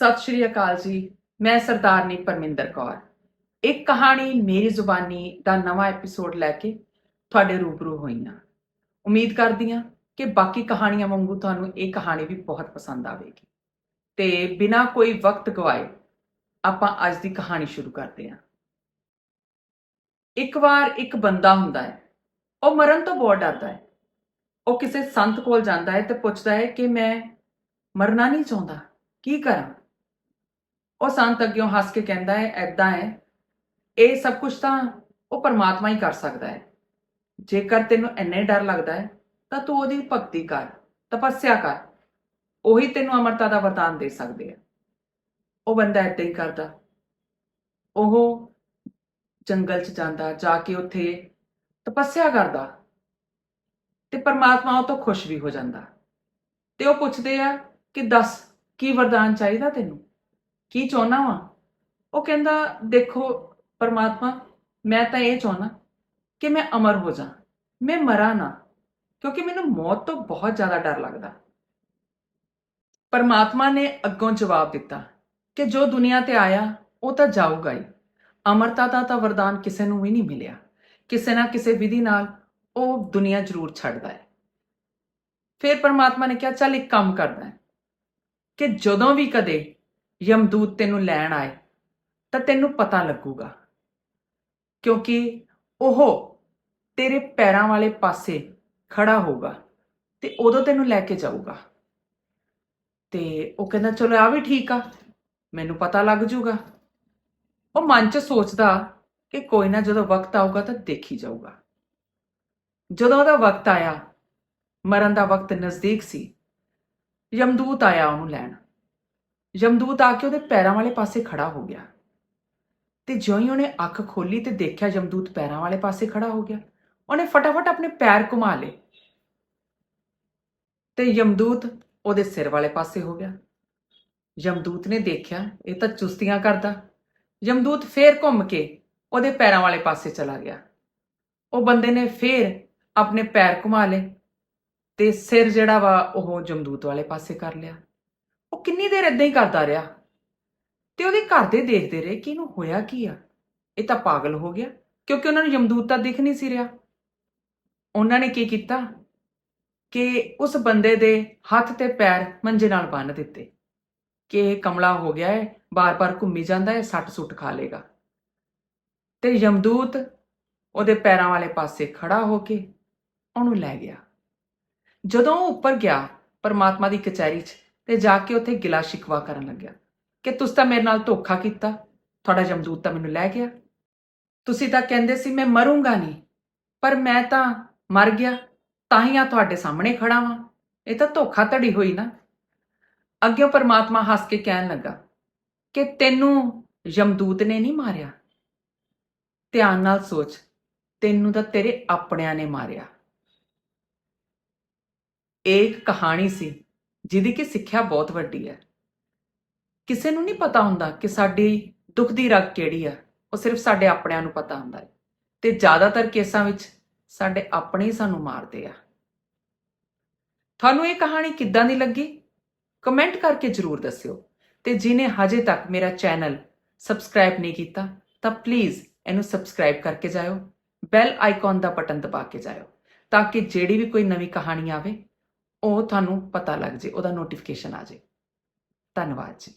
ਸਤਿ ਸ਼੍ਰੀ ਅਕਾਲ ਜੀ, ਮੈਂ ਸਰਦਾਰਨੀ ਪਰਮਿੰਦਰ ਕੌਰ। ਇੱਕ ਕਹਾਣੀ ਮੇਰੀ ਜ਼ੁਬਾਨੀ ਦਾ ਨਵਾਂ ਐਪੀਸੋਡ ਲੈ ਕੇ ਤੁਹਾਡੇ ਰੂਬਰੂ ਹੋਈ ਹਾਂ ਉਮੀਦ ਕਰਦੀ ਹਾਂ ਕਿ ਬਾਕੀ ਕਹਾਣੀਆਂ ਵਾਂਗੂ ਤੁਹਾਨੂੰ ਇਹ ਕਹਾਣੀ ਵੀ ਬਹੁਤ ਪਸੰਦ ਆਵੇਗੀ। ਤੇ ਬਿਨਾਂ ਕੋਈ ਵਕਤ ਗਵਾਏ ਆਪਾਂ ਅੱਜ ਦੀ ਕਹਾਣੀ ਸ਼ੁਰੂ ਕਰਦੇ ਹਾਂ। ਇੱਕ ਵਾਰ ਇੱਕ ਬੰਦਾ ਹੁੰਦਾ ਹੈ, ਉਹ ਮਰਨ ਤੋਂ ਬਹੁਤ ਡਰਦਾ ਹੈ। ਉਹ ਕਿਸੇ ਸੰਤ ਕੋਲ ਜਾਂਦਾ ਹੈ ਤੇ ਪੁੱਛਦਾ ਹੈ ਕਿ ਮੈਂ ਮਰਨਾ ਨਹੀਂ ਚਾਹੁੰਦਾ, ਕੀ ਕਰਾਂ? ਉਹ ਸੰਤ ਅੱਗਿਓਂ ਹੱਸ ਕੇ ਕਹਿੰਦਾ ਹੈ ਐਦਾਂ ਹੈ, ਇਹ ਸਭ ਕੁਝ ਤਾਂ ਉਹ ਪਰਮਾਤਮਾ ਹੀ ਕਰ ਸਕਦਾ ਹੈ। ਜੇਕਰ ਤੈਨੂੰ ਇੰਨੇ ਡਰ ਲੱਗਦਾ ਹੈ, ਤਾਂ ਤੂੰ ਉਹਦੀ ਭਗਤੀ ਕਰ, ਤਪੱਸਿਆ ਕਰ, ਉਹੀ ਤੈਨੂੰ ਅਮਰਤਾ ਦਾ ਵਰਦਾਨ ਦੇ ਸਕਦੇ ਆ। ਉਹ ਬੰਦਾ ਏਦਾਂ ਹੀ ਕਰਦਾ। ਉਹ ਜੰਗਲ 'ਚ ਜਾਂਦਾ, ਜਾ ਕੇ ਉੱਥੇ ਤਪੱਸਿਆ ਕਰਦਾ ਤੇ ਪਰਮਾਤਮਾ ਉਹ ਤੋਂ ਖੁਸ਼ ਵੀ ਹੋ ਜਾਂਦਾ। ਤੇ ਉਹ ਪੁੱਛਦੇ ਆ ਕਿ ਦੱਸ, ਕੀ ਵਰਦਾਨ ਚਾਹੀਦਾ ਤੈਨੂੰ? ਕੀ ਚਾਹਨਾ ਵਾ? ਉਹ ਕਹਿੰਦਾ, ਦੇਖੋ ਪਰਮਾਤਮਾ, ਮੈਂ ਤਾਂ ਇਹ ਚਾਹਨਾ ਕਿ ਮੈਂ ਅਮਰ ਹੋ ਜਾ, ਮੈਂ ਮਰਾਂ ਨਾ, ਕਿਉਂਕਿ ਮੈਨੂੰ ਮੌਤ ਤੋਂ ਬਹੁਤ ਜ਼ਿਆਦਾ ਡਰ ਲੱਗਦਾ। ਪਰਮਾਤਮਾ ਨੇ ਅੱਗੋਂ ਜਵਾਬ ਦਿੱਤਾ ਕਿ ਜੋ ਦੁਨੀਆ ਤੇ ਆਇਆ, ਉਹ ਤਾਂ ਜਾਊਗਾ ਹੀ। ਅਮਰਤਾ ਦਾ ਤਾਂ ਵਰਦਾਨ ਕਿਸੇ ਨੂੰ ਵੀ ਨਹੀਂ ਮਿਲਿਆ। ਕਿਸੇ ਨਾ ਕਿਸੇ ਵਿਧੀ ਨਾਲ ਉਹ ਦੁਨੀਆ ਜ਼ਰੂਰ ਛੱਡਦਾ ਹੈ। ਫਿਰ ਪਰਮਾਤਮਾ ਨੇ ਕਿਹਾ, ਚੱਲ ਇੱਕ ਕੰਮ ਕਰਦਾ ਹੈ ਕਿ ਜਦੋਂ ਵੀ ਕਦੇ ਯਮਦੂਤ ਤੈਨੂੰ ਲੈਣ ਆਏ, ਤਾਂ ਤੈਨੂੰ ਪਤਾ ਲੱਗੂਗਾ। ਕਿਉਂਕਿ ਉਹ ਤੇਰੇ ਪੈਰਾਂ ਵਾਲੇ ਪਾਸੇ ਖੜਾ ਹੋਊਗਾ ਤੇ ਉਦੋਂ ਤੈਨੂੰ ਲੈ ਕੇ ਜਾਊਗਾ। ਤੇ ਉਹ ਕਹਿੰਦਾ, ਚਲੋ ਆ ਵੀ ਠੀਕ ਆ, ਮੈਨੂੰ ਪਤਾ ਲੱਗ ਜੂਗਾ। ਉਹ ਮਨ 'ਚ ਸੋਚਦਾ ਕਿ ਕੋਈ ਨਾ ਜਦੋਂ ਵਕਤ ਆਊਗਾ ਤਾਂ ਦੇਖੀ ਜਾਊਗਾ। ਜਦੋਂ ਉਹਦਾ ਵਕਤ ਆਇਆ, ਮਰਨ ਦਾ ਵਕਤ ਨਜ਼ਦੀਕ ਸੀ, ਯਮਦੂਤ ਆਇਆ ਉਹਨੂੰ ਲੈਣ। ਯਮਦੂਤ ਆ ਕੇ ਉਹਦੇ ਪੈਰਾਂ ਵਾਲੇ ਪਾਸੇ ਖੜਾ ਹੋ ਗਿਆ। ਤੇ ਜਿਉਂ ਹੀ ਉਹਨੇ ਅੱਖ ਖੋਲੀ ਤੇ ਦੇਖਿਆ ਜਮਦੂਤ ਪੈਰਾਂ ਵਾਲੇ ਪਾਸੇ ਖੜਾ ਹੋ ਗਿਆ। ਉਹਨੇ ਫਟਾਫਟ ਆਪਣੇ ਪੈਰ ਘੁਮਾ ਲਏ। ਤੇ ਯਮਦੂਤ ਉਹਦੇ ਸਿਰ ਵਾਲੇ ਪਾਸੇ ਹੋ ਗਿਆ। ਯਮਦੂਤ ਨੇ ਦੇਖਿਆ, ਇਹ ਤਾਂ ਚੁਸਤੀਆਂ ਕਰਦਾ। ਯਮਦੂਤ ਫੇਰ ਘੁੰਮ ਕੇ ਉਹਦੇ ਪੈਰਾਂ ਵਾਲੇ ਪਾਸੇ ਚਲਾ ਗਿਆ। ਉਹ ਬੰਦੇ ਨੇ ਫੇਰ ਆਪਣੇ ਪੈਰ ਘੁਮਾ ਲਏ ਤੇ ਸਿਰ ਜਿਹੜਾ ਵਾ ਉਹ ਜਮਦੂਤ ਵਾਲੇ ਪਾਸੇ ਕਰ ਲਿਆ। ਉਹ ਕਿੰਨੀ ਦੇਰ ਇਦਾਂ ਹੀ ਕਰਦਾ ਰਿਹਾ? ਤੇ ਉਹਦੇ ਘਰ ਦੇ ਦੇਖਦੇ ਰਹੇ ਕਿ ਇਹਨੂੰ ਹੋਇਆ ਕੀ ਆ? ਇਹ ਤਾਂ ਪਾਗਲ ਹੋ ਗਿਆ, ਕਿਉਂਕਿ ਉਹਨਾਂ ਨੂੰ ਯਮਦੂਤ ਤਾਂ ਦਿਖ ਨਹੀਂ ਸੀ ਰਿਹਾ। ਉਹਨਾਂ ਨੇ ਕੀ ਕੀਤਾ? ਕਿ ਉਸ ਬੰਦੇ ਦੇ ਹੱਥ ਤੇ ਪੈਰ ਮੰਜੇ ਨਾਲ ਬੰਨ੍ਹ ਦਿੱਤੇ ਕਿ ਇਹ ਕਮਲਾ ਹੋ ਗਿਆ ਹੈ, ਬਾਰ-ਬਾਰ ਘੁੰਮੀ ਜਾਂਦਾ ਹੈ ਸੱਟ ਸੁੱਟ ਖਾ ਲੇਗਾ। ਤੇ ਯਮਦੂਤ ਉਹਦੇ ਪੈਰਾਂ ਵਾਲੇ ਪਾਸੇ ਖੜਾ ਹੋ ਕੇ ਉਹਨੂੰ ਲੈ ਗਿਆ। ਜਦੋਂ ਉਹ ਉੱਪਰ ਗਿਆ, ਪਰਮਾਤਮਾ ਦੀ ਕਚਹਿਰੀ 'ਚ ਤੇ ਜਾ ਕੇ ਉੱਥੇ ਗਿਲਾ ਸ਼ਿਕਵਾ ਕਰਨ ਲੱਗਿਆ ਕਿ ਤੁਸੀਂ ਤਾਂ ਮੇਰੇ ਨਾਲ ਧੋਖਾ ਕੀਤਾ, ਤੁਹਾਡਾ ਜਮਦੂਤ ਤਾਂ ਮੈਨੂੰ ਲੈ ਗਿਆ। ਤੁਸੀਂ ਤਾਂ ਕਹਿੰਦੇ ਸੀ ਮੈਂ ਮਰੂੰਗਾ ਨਹੀਂ, ਪਰ ਮੈਂ ਤਾਂ ਮਰ ਗਿਆ, ਤਾਂ ਹੀ ਆ ਤੁਹਾਡੇ ਸਾਹਮਣੇ ਖੜਾ ਵਾਂ। ਇਹ ਤਾਂ ਧੋਖਾ ਧੜੀ ਹੋਈ ਨਾ। ਅੱਗੇ ਪਰਮਾਤਮਾ ਹੱਸ ਕੇ ਕਹਿਣ ਲੱਗਾ ਕਿ ਤੈਨੂੰ ਯਮਦੂਤ ਨੇ ਨਹੀਂ ਮਾਰਿਆ। ਧਿਆਨ ਨਾਲ ਸੋਚ, ਤੈਨੂੰ ਤਾਂ ਤੇਰੇ ਆਪਣਿਆਂ ਨੇ ਮਾਰਿਆ। ਇਹ ਇੱਕ ਕਹਾਣੀ ਸੀ ਜਿਹਦੀ ਕਿ ਸਿੱਖਿਆ ਬਹੁਤ ਵੱਡੀ ਹੈ। ਕਿਸੇ ਨੂੰ ਨਹੀਂ ਪਤਾ ਹੁੰਦਾ ਕਿ ਸਾਡੀ ਦੁੱਖ ਦੀ ਰਗ ਕਿਹੜੀ ਆ, ਉਹ ਸਿਰਫ ਸਾਡੇ ਆਪਣਿਆਂ ਨੂੰ ਪਤਾ ਹੁੰਦਾ ਹੈ ਤੇ ਜ਼ਿਆਦਾਤਰ ਕੇਸਾਂ ਵਿੱਚ ਸਾਡੇ ਆਪਣੇ ਹੀ ਸਾਨੂੰ ਮਾਰਦੇ ਆ। ਤੁਹਾਨੂੰ ਇਹ ਕਹਾਣੀ ਕਿੱਦਾਂ ਦੀ ਲੱਗੀ? ਕਮੈਂਟ ਕਰਕੇ ਜਰੂਰ ਦੱਸਿਓ ਤੇ ਜਿਨੇ ਹਜੇ ਤੱਕ ਮੇਰਾ ਚੈਨਲ ਸਬਸਕ੍ਰਾਈਬ ਨਹੀਂ ਕੀਤਾ, ਤਾਂ ਪਲੀਜ਼ ਇਹਨੂੰ ਸਬਸਕ੍ਰਾਈਬ ਕਰਕੇ ਜਾਇਓ, ਬੈਲ ਆਈਕਨ ਦਾ ਬਟਨ ਦਬਾ ਕੇ ਜਾਇਓ, ਤਾਂ ਕਿ ਜਿਹੜੀ ਵੀ ਕੋਈ ਨਵੀਂ ਕਹਾਣੀ ਆਵੇ ਉਹ ਤੁਹਾਨੂੰ ਪਤਾ ਲੱਗ ਜੇ ਉਹਦਾ ਨੋਟੀਫਿਕੇਸ਼ਨ ਆ ਜੇ। ਧੰਨਵਾਦ ਜੀ।